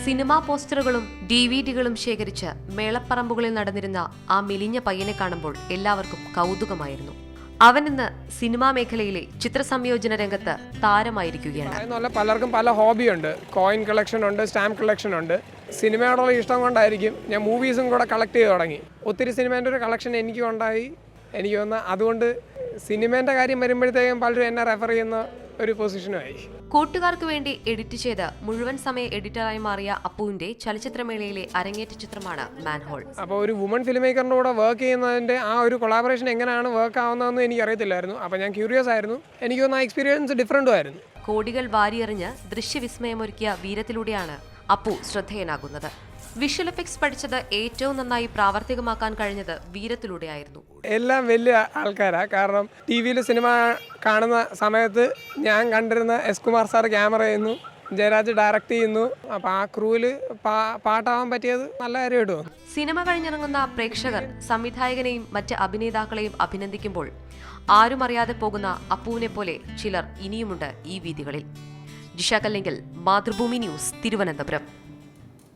Cinema പോസ്റ്ററുകളും D V ഡികളും ശേഖരിച്ച് മേളപ്പറമ്പുകളിൽ നടന്നിരുന്ന ആ മെലിഞ്ഞ പയ്യനെ കാണുമ്പോൾ എല്ലാവർക്കും കൗതുകമായിരുന്നു. അവൻ ഇന്ന് സിനിമാ മേഖലയിലെ ചിത്രസംയോജന രംഗത്ത് താരമായിരിക്കുകയാണ്. പലർക്കും പല ഹോബിയുണ്ട് കോയിൻ കളക്ഷൻ ഉണ്ട് സ്റ്റാമ്പ് കളക്ഷൻ ഉണ്ട്. സിനിമയോടുള്ള ഇഷ്ടം കൊണ്ടായിരിക്കും ഞാൻ മൂവീസും കൂടെ കളക്ട് ചെയ്ത് തുടങ്ങി. ഒത്തിരി സിനിമേന്റെ ഒരു കളക്ഷൻ എനിക്ക് ഉണ്ടായി എനിക്ക് തോന്നുന്ന അതുകൊണ്ട് സിനിമേന്റെ കാര്യം വരുമ്പോഴത്തേക്കും പലരും എന്നെ റെഫർ ചെയ്യുന്ന. ഒരു പൊസിഷനായി കൂട്ടുകാർക്ക് വേണ്ടി എഡിറ്റ് ചെയ്ത് മുഴുവൻ സമയ എഡിറ്ററായി മാറിയ അപ്പുവിന്റെ ചലച്ചിത്രമേളയിലെ അരങ്ങേറ്റ ചിത്രമാണ് മാൻഹോൾ. അപ്പോൾ ഒരു വുമൺ ഫിലിം മേക്കറിന്റെ കൂടെ വർക്ക് ചെയ്യുന്നതിന്റെ ആ ഒരു കൊളാബറേഷൻ എങ്ങനെയാണ് വർക്ക് ആവുന്നതെന്ന് എനിക്ക് അറിയത്തില്ലായിരുന്നു അപ്പോൾ ഞാൻ ക്യൂരിയസ് ആയിരുന്നു. എനിക്ക് തോന്നുന്ന എക്സ്പീരിയൻസ് ഡിഫറെന്റും ആയിരുന്നു. കോടികൾ വാരിയെറിഞ്ഞ് ദൃശ്യവിസ്മയമൊരുക്കിയ വീരത്തിലൂടെയാണ് അപ്പു ശ്രദ്ധേയനാകുന്നത്. വിഷ്വൽ എഫക്ട്സ് പഠിച്ചത് ഏറ്റവും നന്നായി പ്രാവർത്തികമാക്കാൻ കഴിഞ്ഞത് വീരത്തിലൂടെയായിരുന്നു. എല്ലാം വലിയ ആൾക്കാരാണ് കാരണം ടി വിയിൽ സിനിമ കാണുന്ന സമയത്ത് ഞാൻ കണ്ടിരുന്ന എസ് കുമാർ സാർ ക്യാമറ ചെയ്യുന്നു ജയരാജ് ഡയറക്റ്റ് ചെയ്യുന്നു. അപ്പോൾ ആ ക്രൂവിൽ പാട്ടാവാൻ പറ്റിയത് നല്ല കാര്യമായിട്ടോ? സിനിമ കഴിഞ്ഞിറങ്ങുന്ന പ്രേക്ഷകർ സംവിധായകനെയും മറ്റ് അഭിനേതാക്കളെയും അഭിനന്ദിക്കുമ്പോൾ ആരും അറിയാതെ പോകുന്ന അപ്പുവിനെ പോലെ ചിലർ ഇനിയുമുണ്ട് ഈ വീതികളിൽ. ജിഷ കല്ലെങ്കിൽ മാതൃഭൂമി ന്യൂസ് തിരുവനന്തപുരം.